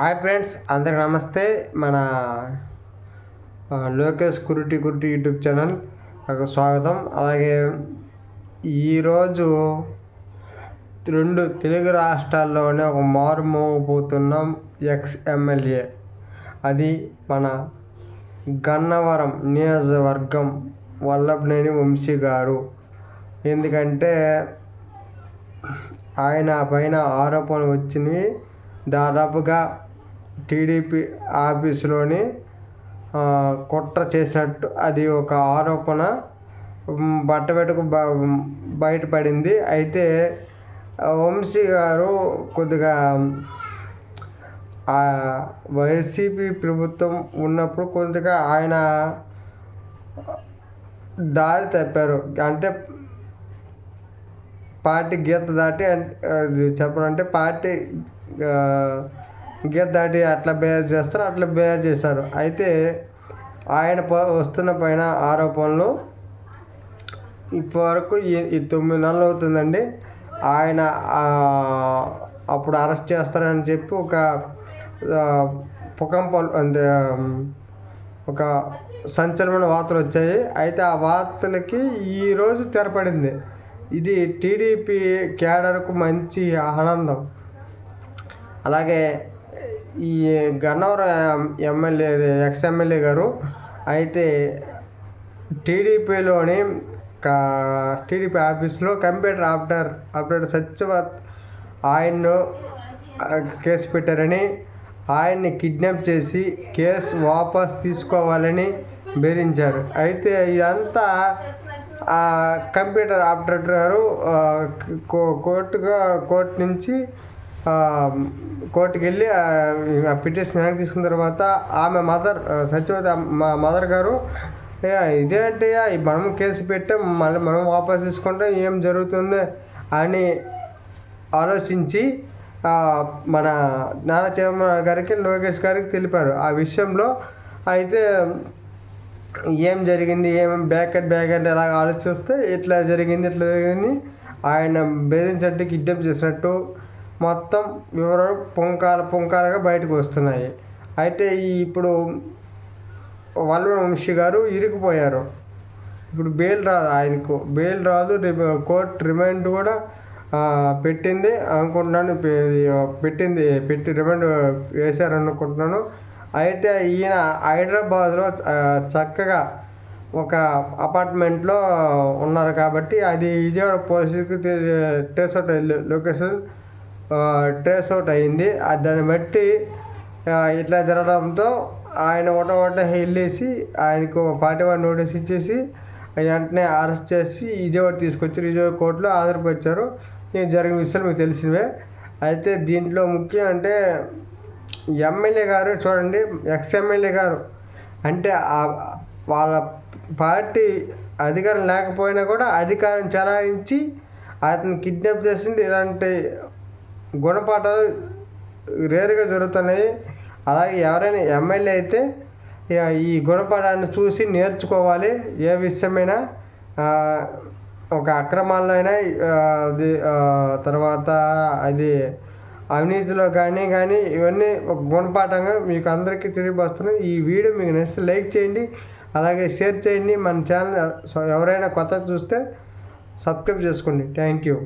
Hi friends అందరికి నమస్తే. మన లోకేష్ కురుటి కురుటి యూట్యూబ్ ఛానల్ స్వాగతం. అలాగే ఈరోజు రెండు తెలుగు రాష్ట్రాల్లోనే ఒక మారుమోగిపోతున్నాం ఎక్స్ ఎమ్మెల్యే అది మన గన్నవరం నియోజకవర్గం వల్లభనేని వంశీ గారు. ఎందుకంటే ఆయన పైన ఆరోపణలు వచ్చినవి దాదాపుగా టీడీపీ ఆఫీసులోని కుట్ర చేసినట్టు అది ఒక ఆరోపణ. మ్, బట్టబెట్టుకు బ బయటపడింది. అయితే వంశీ గారు కొద్దిగా వైసీపీ ప్రభుత్వం ఉన్నప్పుడు కొద్దిగా ఆయన దారి తప్పారు. అంటే పార్టీ గీత దాటి చెప్పాలంటే పార్టీ ఆ, దాటి అట్లా బేర్ చేస్తారు అట్లా బేర్ చేశారు. అయితే ఆయన ప- వస్తున్న పైన ఆరోపణలు ఇప్పటివరకు ఈ తొమ్మిది నెలలు అవుతుందండి. ఆయన అప్పుడు అరెస్ట్ చేస్తారని చెప్పి ఒక ఆ, పుకంపలు అంటే ఒక సంచలనమైన వార్తలు వచ్చాయి. అయితే ఆ వార్తలకి ఈరోజు తెరపడింది. ఇది టీడీపీ క్యాడర్కు మంచి ఆనందం. అలాగే ఈ గన్నవరం ఎమ్మెల్యే ఎక్స్ ఎమ్మెల్యే గారు అయితే టీడీపీలోని కా టీడీపీ ఆఫీస్లో కంప్యూటర్ ఆపరేటర్ ఆపరేటర్ సత్యవత్ ఆయన్ను కేసు పెట్టారని ఆయన్ని కిడ్నాప్ చేసి కేసు వాపస్ తీసుకోవాలని బెదిరించారు. అయితే ఇదంతా కంప్యూటర్ ఆపరేటర్ గారు కో- కోర్టుగా కోర్టు నుంచి కోర్టుకి వెళ్ళి ఆ, పిటిషన్ వెనక్కి తీసుకున్న తర్వాత ఆమె మదర్ సత్యవతి మా మదర్ గారు "ఏ, ఇదేంటి మనం కేసు పెట్టాం మళ్ళీ మనం వాపస్ తీసుకుంటాం ఏం జరుగుతుంది? అని ఆలోచించి మన నాన్న చంద్రబాబు గారికి లోకేష్ గారికి తెలిపారు. ఆ విషయంలో అయితే ఏం జరిగింది ఏం బ్యాక్ అండ్ బ్యాక్ అండ్ ఎలా ఆలోచిస్తే ఇట్లా జరిగింది ఇట్లా జరిగింది ఆయన బెదిరించినట్టు కిడ్నాప్ చేసినట్టు మొత్తం వివరాలు పుంకాల పుంకాలుగా బయటకు వస్తున్నాయి. అయితే ఈ ఇప్పుడు వల్వ వంశీ గారు ఇరికిపోయారు ఇప్పుడు బెయిల్ రాదు ఆయనకు. బెయిల్ రాదు కోర్టు రిమైండ్ కూడా పెట్టింది అనుకుంటున్నాను. పెట్టింది పెట్టి రిమైండ్ వేశారు అనుకుంటున్నాను అయితే ఈయన హైదరాబాద్లో చక్కగా ఒక అపార్ట్మెంట్లో ఉన్నారు కాబట్టి అది విజయవాడ పోలీసుకి ట్రేస్ లొకేషన్ ట్రేస్ అవుట్ అయింది. దాన్ని బట్టి ఇట్లా జరగడంతో ఆయన ఒకట ఒకట వెళ్ళేసి ఆయనకు ఫార్టీ వన్ నోటీస్ ఇచ్చేసి వెంటనే అరెస్ట్ చేసి విజయవాడ తీసుకొచ్చి విజయవాడ కోర్టులో ఆధారపరిచారు నేను జరిగిన విషయాలు మీకు తెలిసినవే. అయితే దీంట్లో ముఖ్యం అంటే ఎమ్మెల్యే గారు చూడండి ఎక్స్ ఎమ్మెల్యే గారు అంటే వాళ్ళ పార్టీ అధికారం లేకపోయినా కూడా అధికారం చలాయించి అతను కిడ్నాప్ చేసింది ఇలాంటి గుణపాఠాలు రేరుగా జరుగుతున్నాయి. అలాగే ఎవరైనా ఎమ్మెల్యే అయితే ఈ గుణపాఠాన్ని చూసి నేర్చుకోవాలి. ఏ విషయమైనా ఒక అక్రమాల్లో అయినా అది తర్వాత అది అవినీతిలో కానీ కానీ ఇవన్నీ ఒక గుణపాఠంగా మీకు అందరికీ తెలియపరుస్తున్నాను ఈ వీడియో మీకు నచ్చితే లైక్ చేయండి. అలాగే షేర్ చేయండి. మన ఛానల్ ఎవరైనా కొత్త చూస్తే సబ్స్క్రైబ్ చేసుకోండి. Thank you.